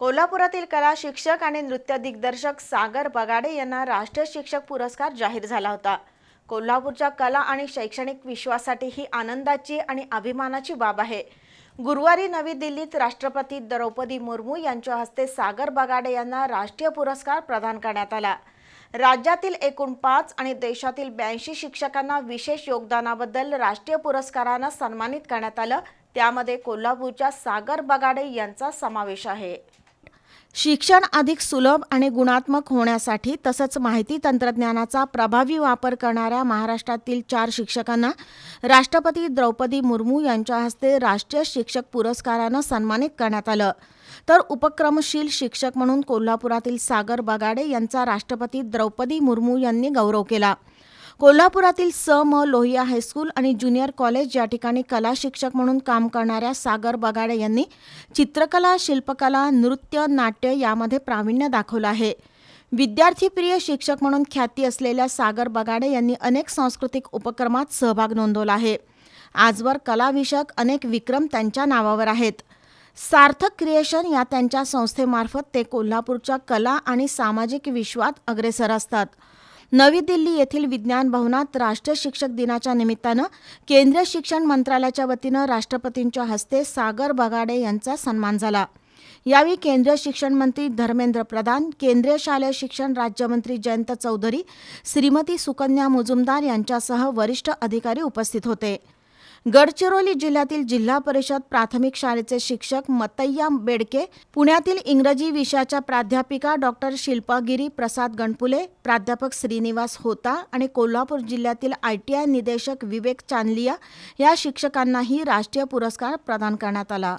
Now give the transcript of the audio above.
कोल्हापुरातील कला शिक्षक आणि नृत्य दिग्दर्शक सागर बगाडे यांना राष्ट्रीय शिक्षक पुरस्कार जाहीर झाला होता. कोल्हापूरच्या कला आणि शैक्षणिक विश्वासाठी ही आनंदाची आणि अभिमानाची बाब आहे. गुरुवारी नवी दिल्लीत राष्ट्रपती द्रौपदी मुर्मू यांच्या हस्ते सागर बगाडे यांना राष्ट्रीय पुरस्कार प्रदान करण्यात आला. राज्यातील एकूण पाच आणि देशातील ब्याऐंशी शिक्षकांना विशेष योगदानाबद्दल राष्ट्रीय पुरस्कारानं सन्मानित करण्यात आलं. त्यामध्ये कोल्हापूरच्या सागर बगाडे यांचा समावेश आहे. शिक्षण अधिक सुलभ आणि गुणात्मक होण्यासाठी तसंच माहिती तंत्रज्ञानाचा प्रभावी वापर करणाऱ्या महाराष्ट्रातील चार शिक्षकांना राष्ट्रपती द्रौपदी मुर्मू यांच्या हस्ते राष्ट्रीय शिक्षक पुरस्कारानं सन्मानित करण्यात आलं. तर उपक्रमशील शिक्षक म्हणून कोल्हापुरातील सागर बगाडे यांचा राष्ट्रपती द्रौपदी मुर्मू यांनी गौरव केला. कोल्हापुरातील स म लोहिया हायस्कूल आणि ज्युनियर कॉलेज या ठिकाणी कला शिक्षक म्हणून काम करणाऱ्या सागर बगाडे यांनी चित्रकला शिल्पकला नृत्य नाट्य यामध्ये प्रावीण्य दाखवलं आहे. विद्यार्थीप्रिय शिक्षक म्हणून ख्याती असलेल्या सागर बगाडे यांनी अनेक सांस्कृतिक उपक्रमात सहभाग नोंदवला आहे. आजवर कलाविषयक अनेक विक्रम त्यांच्या नावावर आहेत. सार्थक क्रिएशन या त्यांच्या संस्थेमार्फत ते कोल्हापूरच्या कला आणि सामाजिक विश्वात अग्रेसर असतात. नवी दिल्ली येथील विज्ञान भवनात राष्ट्रीय शिक्षक दिनाच्या निमित्तानं केंद्रीय शिक्षण मंत्रालयाच्या वतीनं राष्ट्रपतींच्या हस्ते सागर बगाडे यांचा सन्मान झाला. यावेळी केंद्रीय शिक्षण मंत्री धर्मेंद्र प्रधान केंद्रीय शालेय शिक्षण राज्यमंत्री जयंत चौधरी श्रीमती सुकन्या मुजुमदार यांच्यासह वरिष्ठ अधिकारी उपस्थित होते. गडचिरोली जिल्ह्यातील जिल्हा परिषद प्राथमिक शाळेचे शिक्षक मतय्या बेडके पुण्यातील इंग्रजी विषयाच्या प्राध्यापिका डॉक्टर शिल्पागिरी प्रसाद गणपुले प्राध्यापक श्रीनिवास होता आणि कोल्हापूर जिल्ह्यातील आय टी आय निदेशक विवेक चांदलिया या शिक्षकांनाही राष्ट्रीय पुरस्कार प्रदान करण्यात आला.